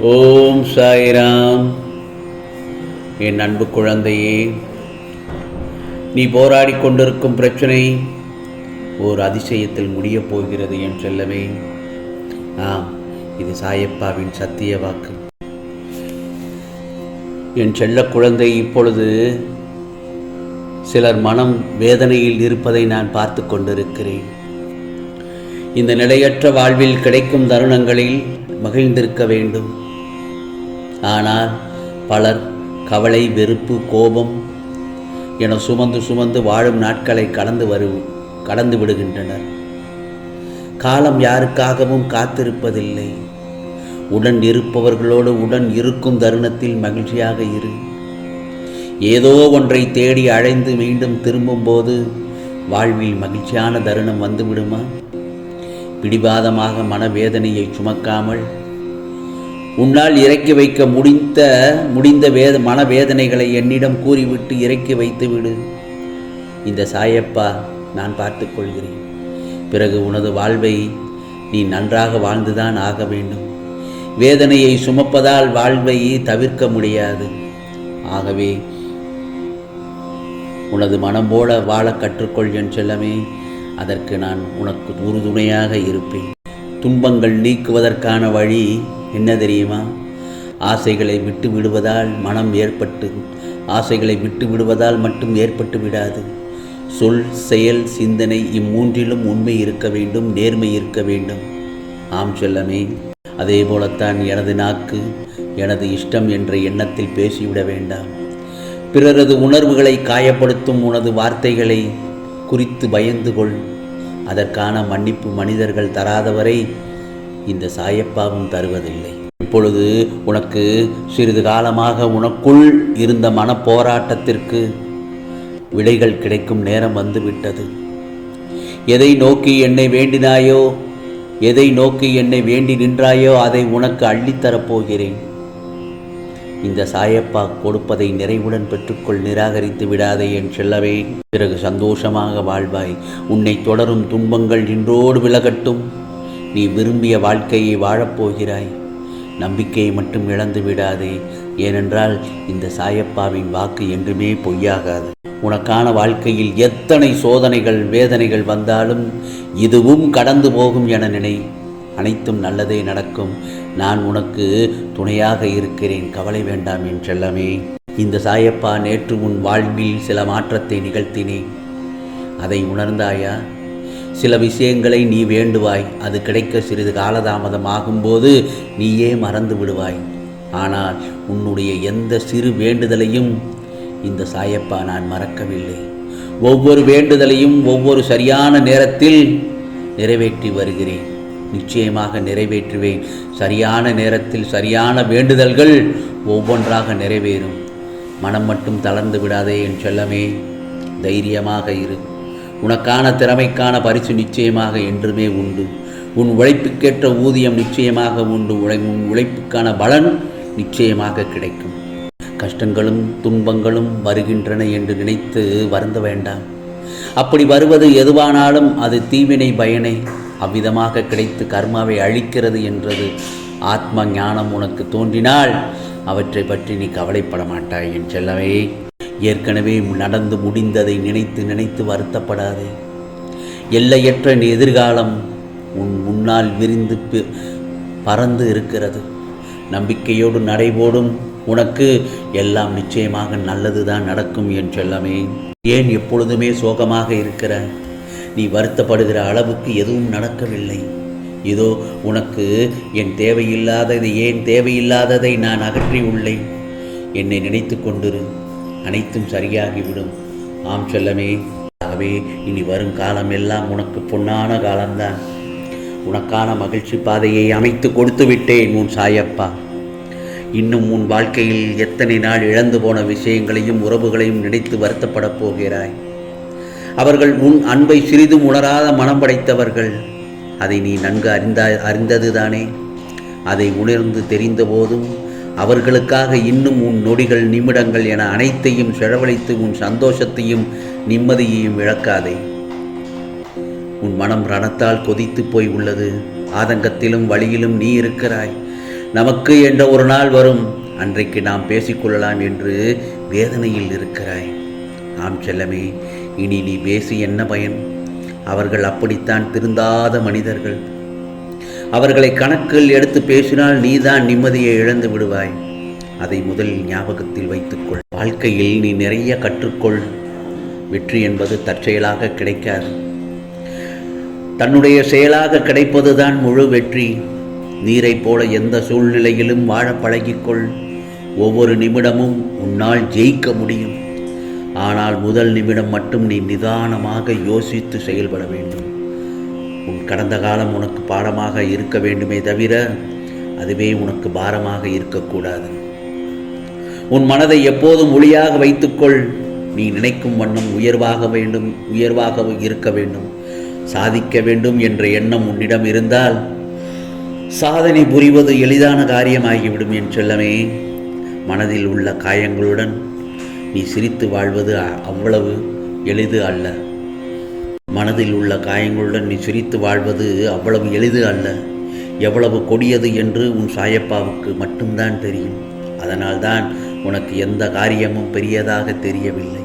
ஓம் சாய்ராம். என் அன்பு குழந்தையே நீ போராடிக் கொண்டிருக்கும் பிரச்சனை ஓர் அதிசயத்தில் முடியப் போகிறது என் செல்லமே. ஆம் இது சாயப்பாவின் சத்திய வாக்கு. என் செல்ல குழந்தை இப்பொழுது சிலர் மனம் வேதனையில் இருப்பதை நான் பார்த்து கொண்டிருக்கிறேன். இந்த நிலையற்ற வாழ்வில் கிடைக்கும் தருணங்களில் மகிழ்ந்திருக்க வேண்டும். ஆனால் பலர் கவலை வெறுப்பு கோபம் என சுமந்து சுமந்து வாழும் நாட்களை கடந்து வரு கடந்து விடுகின்றனர். காலம் யாருக்காகவும் காத்திருப்பதில்லை. உடன் இருப்பவர்களோடு உடன் இருக்கும் தருணத்தில் மகிழ்ச்சியாக இரு. ஏதோ ஒன்றை தேடி அழைந்து மீண்டும் திரும்பும்போது வாழ்வில் மகிழ்ச்சியான தருணம் வந்துவிடுமா பிடிவாதமாக மனவேதனையை சுமக்காமல் உன்னால் இறக்கி வைக்க முடிந்த முடிந்த வேத மனவேதனைகளை என்னிடம் கூறிவிட்டு இறக்கி வைத்து விடு இந்த சாயப்பா நான் பார்த்து கொள்கிறேன் பிறகு உனது வாழ்வை நீ நன்றாக வாழ்ந்துதான் ஆக வேண்டும். வேதனையை சுமப்பதால் வாழ்வை தவிர்க்க முடியாது. ஆகவே உனது மனம் போல வாழ கற்றுக்கொள் என் செல்லமே. அதற்கு நான் உனக்கு உறுதுணையாக இருப்பேன். துன்பங்கள் நீக்குவதற்கான வழி என்ன தெரியுமா? ஆசைகளை விட்டு விடுவதால் மனம் ஏற்பட்டு ஆசைகளை விட்டு விடுவதால் மட்டும் ஏற்பட்டு விடாது. சொல் செயல் சிந்தனை இம்மூன்றிலும் உண்மை இருக்க வேண்டும் நேர்மை இருக்க வேண்டும். ஆம் செல்லமே அதே போலத்தான் எனது நாக்கு எனது இஷ்டம் என்ற எண்ணத்தில் பேசிவிட வேண்டாம். பிறரது உணர்வுகளை காயப்படுத்தும் உனது வார்த்தைகளை குறித்து பயந்து கொள். அதற்கான மன்னிப்பு மனிதர்கள் தராதவரை இந்த சாயப்பாவும் தருவதில்லை. இப்பொழுது உனக்கு சிறிது காலமாக உனக்குள் இருந்த மனப்போராட்டத்திற்கு விடைகள் கிடைக்கும் நேரம் வந்துவிட்டது. எதை நோக்கி என்னை வேண்டினாயோ எதை நோக்கி என்னை வேண்டி நின்றாயோ அதை உனக்கு அள்ளித்தரப்போகிறேன் இந்த சாயப்பா கொடுப்பதை நிறைவுடன் பெற்றுக்கொள் நிராகரித்து விடாதே என் செல்லவே. பிறகு சந்தோஷமாக வாழ்வாய். உன்னை தொடரும் துன்பங்கள் இன்றோடு விலகட்டும். நீ விரும்பிய வாழ்க்கையை வாழப்போகிறாய். நம்பிக்கையை மட்டும் இழந்து விடாதே. ஏனென்றால் இந்த சாயப்பாவின் வாக்கு என்றுமே பொய்யாகாது. உனக்கான வாழ்க்கையில் எத்தனை சோதனைகள் வேதனைகள் வந்தாலும் இதுவும் கடந்து போகும் என நினை. அனைத்தும் நல்லதே நடக்கும். நான் உனக்கு துணையாக இருக்கிறேன். கவலை வேண்டாம் என்றெல்லாமே இந்த சாயப்பா நேற்று உன் வாழ்வில் சில மாற்றத்தை நிகழ்த்தினேன். அதை உணர்ந்தாயா? சில விஷயங்களை நீ வேண்டுவாய். அது கிடைக்க சிறிது காலதாமதமாகும்போது நீயே மறந்து விடுவாய். ஆனால் உன்னுடைய எந்த சிறு வேண்டுதலையும் இந்த சாயப்பா நான் மறக்கவில்லை. ஒவ்வொரு வேண்டுதலையும் ஒவ்வொரு சரியான நேரத்தில் நிறைவேற்றி வருகிறேன். நிச்சயமாக நிறைவேற்றுவேன். சரியான நேரத்தில் சரியான வேண்டுதல்கள் ஒவ்வொன்றாக நிறைவேறும். மனம் மட்டும் தளர்ந்து விடாதே என் செல்லமே. தைரியமாக இரு. உனக்கான திறமைக்கான பரிசு நிச்சயமாக என்றுமே உண்டு. உன் உழைப்புக்கேற்ற ஊதியம் நிச்சயமாக உண்டு. உழை உன் உழைப்புக்கான பலன் நிச்சயமாக கிடைக்கும். கஷ்டங்களும் துன்பங்களும் வருகின்றன என்று நினைத்து வருந்த வேண்டாம். அப்படி வருவது எதுவானாலும் அது தீவினை பயனை அவ்விதமாக கிடைத்து கர்மாவை அழிக்கிறது என்றது ஆத்ம ஞானம் உனக்கு தோன்றினால் அவற்றை பற்றி நீ கவலைப்பட மாட்டாய் என் செல்லவே ஏற்கனவே நடந்து முடிந்ததை நினைத்து நினைத்து வருத்தப்படாதே. எல்லையற்ற நீ எதிர்காலம் உன் முன்னால் விரிந்து பி- பறந்து இருக்கிறது. நம்பிக்கையோடு நடைபோடும் உனக்கு எல்லாம் நிச்சயமாக நல்லதுதான் நடக்கும் என் செல்லமே ஏன் எப்பொழுதுமே சோகமாக இருக்கிற நீ வருத்தப்படுகிற அளவுக்கு எதுவும் நடக்கவில்லை. இதோ உனக்கு என் தேவையில்லாததை ஏன் தேவையில்லாததை நான் அகற்றி உள்ளேன் என்னை நினைத்து கொண்டிரு. அனைத்தும் சரியாகிவிடும். ஆம் செல்லமே ஆகவே இனி வரும் காலம் எல்லாம் உனக்கு பொன்னான காலம்தான். உனக்கான மகிழ்ச்சி பாதையை அமைத்து கொடுத்து விட்டேன் உன் சாயப்பா. இன்னும் உன் வாழ்க்கையில் எத்தனை நாள் இழந்து போன விஷயங்களையும் உறவுகளையும் நினைத்து வருத்தப்படப் போகிறாய். அவர்கள் உன் அன்பை சிறிதும் உணராத மனம் படைத்தவர்கள். அதை நீ நன்கு அறிந்த அறிந்ததுதானே. அதை உணர்ந்து தெரிந்த போதும் அவர்களுக்காக இன்னும் உன் நொடிகள் நிமிடங்கள் என அனைத்தையும் செலவழித்து உன் சந்தோஷத்தையும் நிம்மதியையும் இழக்காதே. உன் மனம் ரணத்தால் கொதித்து போய் உள்ளது. ஆதங்கத்திலும் வழியிலும் நீ இருக்கிறாய். நமக்கு என்ற ஒரு நாள் வரும். அன்றைக்கு நாம் பேசிக்கொள்ளலாம் என்று வேதனையில் இருக்கிறாய். ஆம் செல்லமே இனி நீ பேசி என்ன பயன்? அவர்கள் அப்படித்தான் திருந்தாத மனிதர்கள். அவர்களை கணக்கில் எடுத்து பேசினால் நீதான் நிம்மதியை இழந்து விடுவாய். அதை முதல் ஞாபகத்தில் வைத்துக்கொள். வாழ்க்கையில் நீ நிறைய கற்றுக்கொள். வெற்றி என்பது தற்செயலாக கிடைக்காது. தன்னுடைய செயலாக கிடைப்பதுதான் முழு வெற்றி. நீரைப் போல எந்த சூழ்நிலையிலும் வாழ பழகிக்கொள். ஒவ்வொரு நிமிடமும் உன்னால் ஜெயிக்க முடியும். ஆனால் முதல் நிமிடம் மட்டும் நீ நிதானமாக யோசித்து செயல்பட வேண்டும். உன் கடந்த காலம் உனக்கு பாடமாக இருக்க வேண்டுமே தவிர அதுவே உனக்கு பாரமாக இருக்கக்கூடாது. உன் மனதை எப்போதும் ஒளியாக வைத்துக்கொள். நீ நினைக்கும் வண்ணம் உயர்வாக வேண்டும் உயர்வாக இருக்க வேண்டும். சாதிக்க வேண்டும் என்ற எண்ணம் உன்னிடம் இருந்தால் சாதனை புரிவது எளிதான காரியமாகிவிடும் என் செல்லமே. மனதில் உள்ள காயங்களுடன் நீ சிரித்து வாழ்வது அ- அவ்வளவு எளிது அல்ல. மனதில் உள்ள காயங்களுடன் நீ சிரித்து வாழ்வது அவ்வளவு எளிது அல்ல. எவ்வளவு கொடியது என்று உன் சாயப்பாவுக்கு மட்டும்தான் தெரியும். அதனால்தான் உனக்கு எந்த காரியமும் பெரியதாக தெரியவில்லை.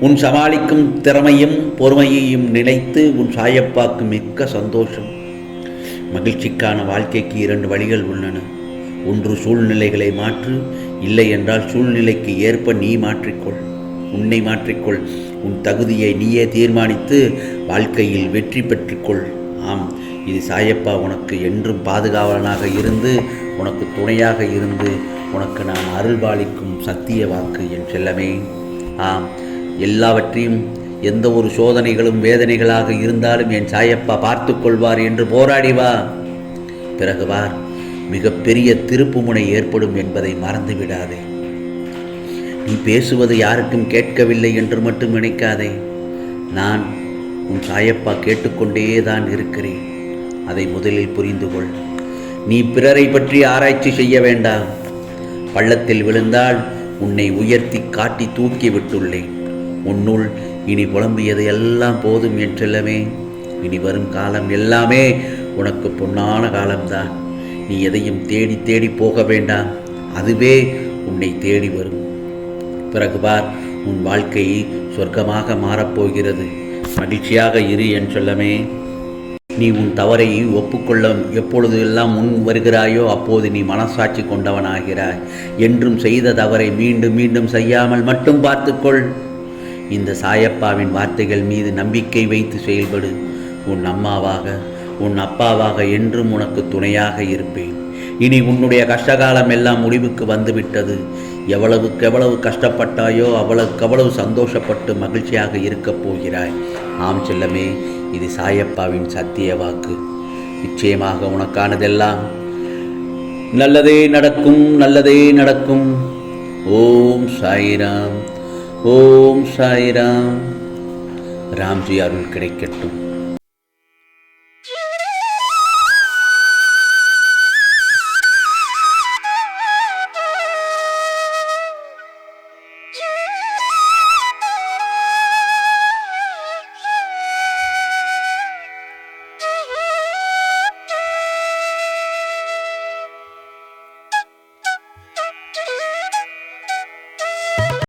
உன் சமாளிக்கும் திறமையும் பொறுமையையும் நினைத்து உன் சாயப்பாக்கு மிக்க சந்தோஷம். மகிழ்ச்சிக்கான வாழ்க்கைக்கு இரண்டு வழிகள் உள்ளன. ஒன்று சூழ்நிலைகளை மாற்று இல்லை என்றால் சூழ்நிலைக்கு ஏற்ப நீ மாற்றிக்கொள். உன்னை மாற்றிக்கொள். உன் தகுதியை நீயே தீர்மானித்து வாழ்க்கையில் வெற்றி பெற்றுக்கொள். ஆம் இது சாயப்பா உனக்கு என்றும் பாதுகாவலனாக இருந்து உனக்கு துணையாக இருந்து உனக்கு நான் அருள்பாலிக்கும் சத்திய வாக்கு என் செல்லமே. ஆம் எல்லாவற்றையும் எந்த ஒரு சோதனைகளும் வேதனைகளாக இருந்தாலும் என் சாயப்பா பார்த்து கொள்வார் என்று போராடி வா. பிறகு வார் மிகப்பெரிய திருப்புமுனை ஏற்படும் என்பதை மறந்து விடாதே நீ பேசுவது யாருக்கும் கேட்கவில்லை என்று மட்டும் நினைக்காதே. நான் உன் சாயப்பா கேட்டுக்கொண்டே தான் இருக்கிறேன். அதை முதலில் புரிந்து கொள். நீ பிறரை பற்றி ஆராய்ச்சி செய்ய வேண்டாம். பள்ளத்தில் விழுந்தால் உன்னை உயர்த்தி காட்டி தூக்கி விட்டுள்ளேன். உன்னுள் இனி புலம்பியது எல்லாம் போதும் என் செல்லமே. இனி வரும் காலம் எல்லாமே உனக்கு பொன்னான காலம்தான். நீ எதையும் தேடி தேடி போக வேண்டாம். அதுவே உன்னை தேடி வரும். பிறகு பார் உன் வாழ்க்கை சொர்க்கமாக மாறப்போகிறது மகிழ்ச்சியாக இரு என் சொல்லமே. நீ உன் தவறை ஒப்புக்கொள்ள எப்பொழுது எல்லாம் முன் வருகிறாயோ அப்போது நீ மனசாட்சி கொண்டவனாகிறாய். என்றும் செய்த தவறை மீண்டும் மீண்டும் செய்யாமல் மட்டும் பார்த்துக்கொள். இந்த சாயப்பாவின் வார்த்தைகள் மீது நம்பிக்கை வைத்து செயல்படு. உன் அம்மாவாக உன் அப்பாவாக என்றும் உனக்கு துணையாக இருப்பேன். இனி உன்னுடைய கஷ்டகாலம் எல்லாம் முடிவுக்கு வந்துவிட்டது. எவ்வளவுக்கு எவ்வளவு கஷ்டப்பட்டாயோ அவ்வளவுக்கு அவ்வளவு சந்தோஷப்பட்டு மகிழ்ச்சியாக இருக்கப் போகிறாய். ஆம் செல்லமே இது சாயப்பாவின் சத்திய வாக்கு. நிச்சயமாக உனக்கானதெல்லாம் நல்லதே நடக்கும் நல்லதே நடக்கும். ஓம் சாய்ராம் ஓம் சாய்ராம். ராம்ஜி அருள் கிடைக்கட்டும்.